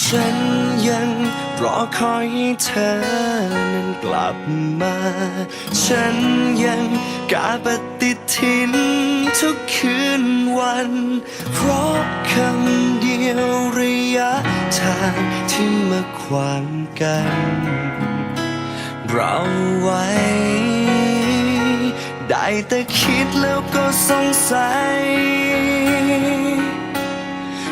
ฉันยังรอคอยให้เธอนั้นกลับมา ฉันยังกาปฏิทินทุกคืนวัน เพราะคำเดียวระยะทางที่มาขวางกัน เราไว้ ได้แต่คิดแล้วก็สงสัย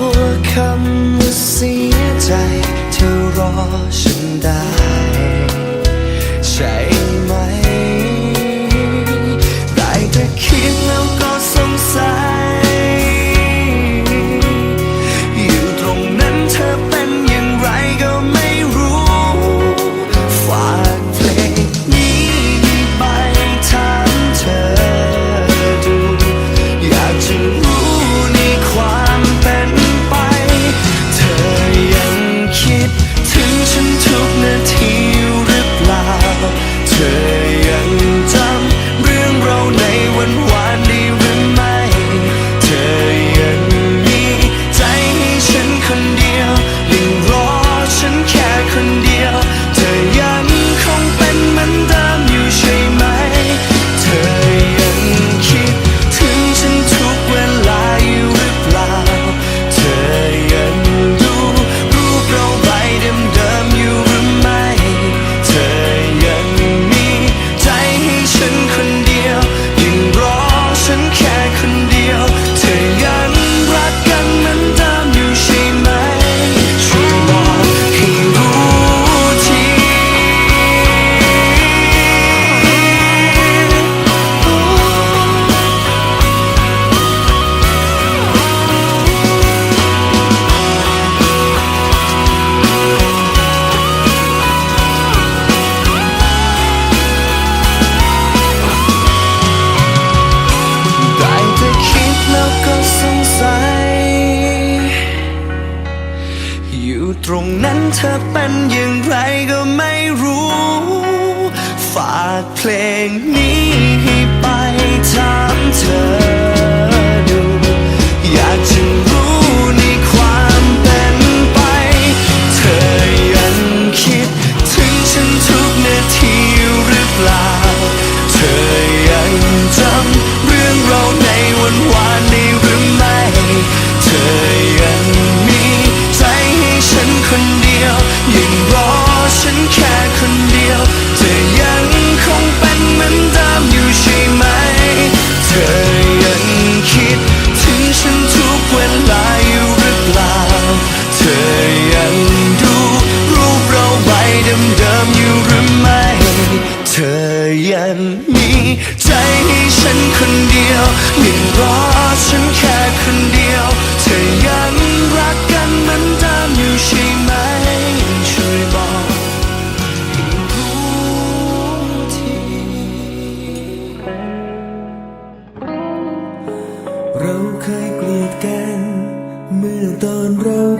ว สียใจเธอรอฉันได้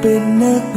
เราเป็นนัก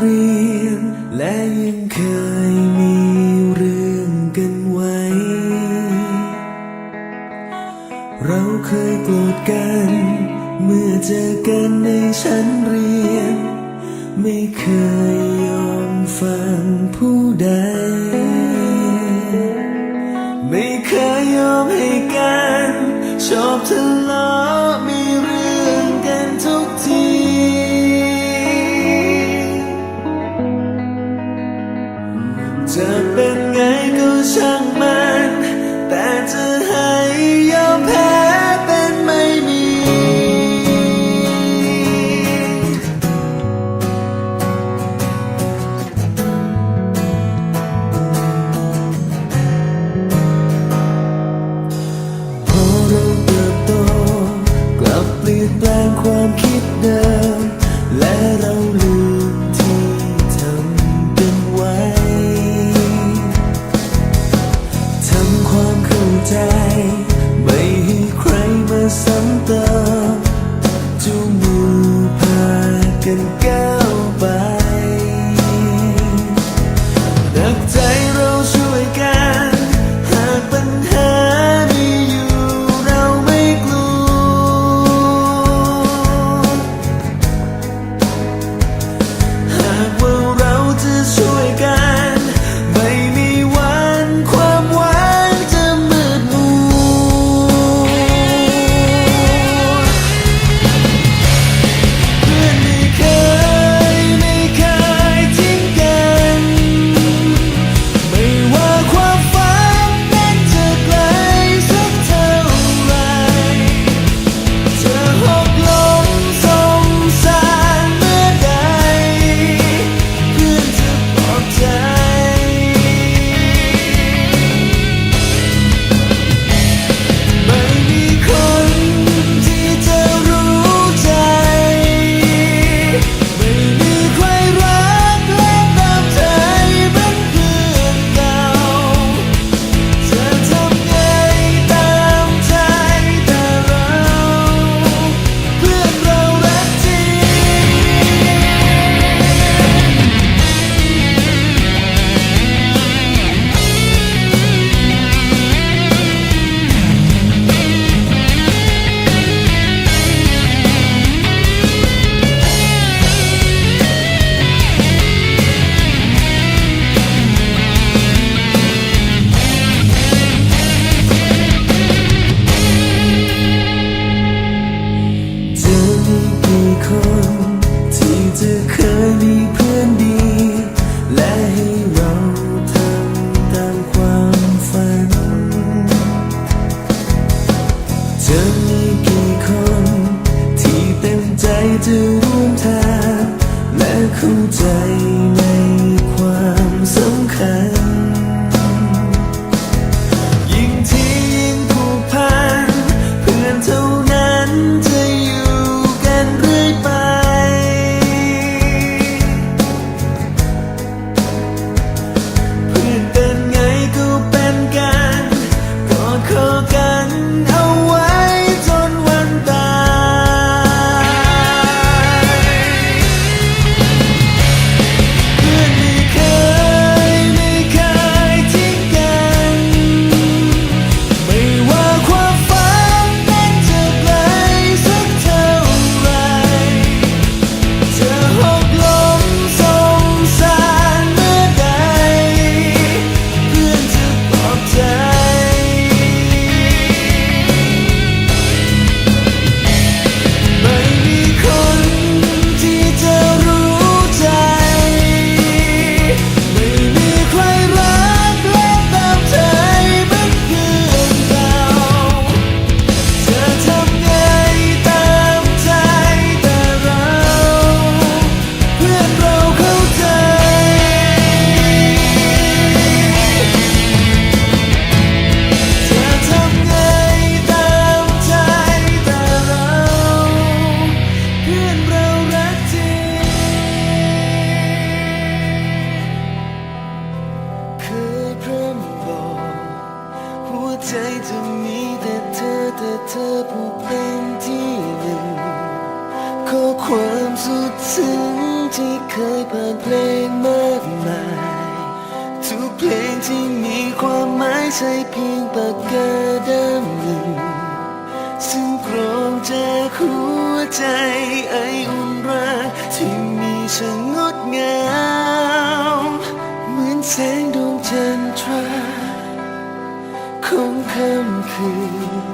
จะมีกี่คน ที่เต็มใจจะร่วมทางและเข้าใจไหม ลงมากมายทุกเพลงที่มีความหมายใช่เพียงปากกาด้ามหนึ่งซึ่งกรองจากหัวใจไออุ่นรักที่มีช่างงดงามเหมือนแสงดวงจันทราของค่ำคืน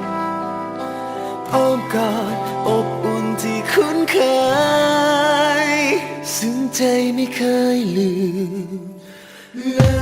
อ้อมกอดอบอุ่นที่คุ้นเคย ใจไม่เคยลืม